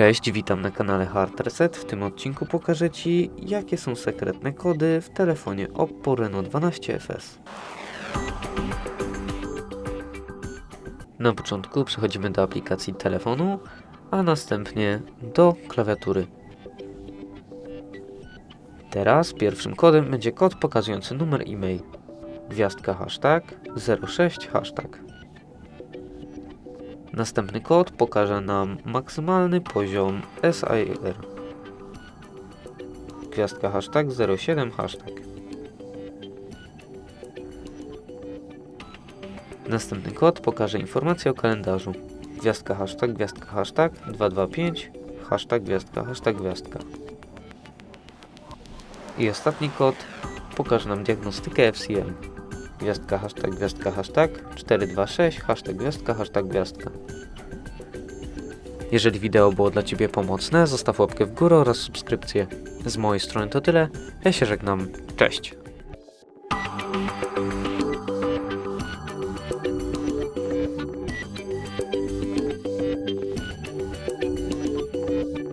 Cześć, witam na kanale Hard Reset. W tym odcinku pokażę Ci, jakie są sekretne kody w telefonie Oppo Reno 12 FS. Na początku przechodzimy do aplikacji telefonu, a następnie do klawiatury. Teraz pierwszym kodem będzie kod pokazujący numer e-mail. Gwiazdka hashtag 06 hashtag. Następny kod pokaże nam maksymalny poziom SIR. Gwiazdka hashtag 07 hashtag. Następny kod pokaże informację o kalendarzu. Gwiazdka hashtag, gwiazdka hashtag 225 hashtag, gwiazdka hashtag, gwiazdka. I ostatni kod pokaże nam diagnostykę FCM. Gwiazdka hashtag, gwiazdka hashtag 426 hashtag, gwiazdka hashtag, gwiazdka. Jeżeli wideo było dla Ciebie pomocne, zostaw łapkę w górę oraz subskrypcję. Z mojej strony to tyle. Ja się żegnam. Cześć.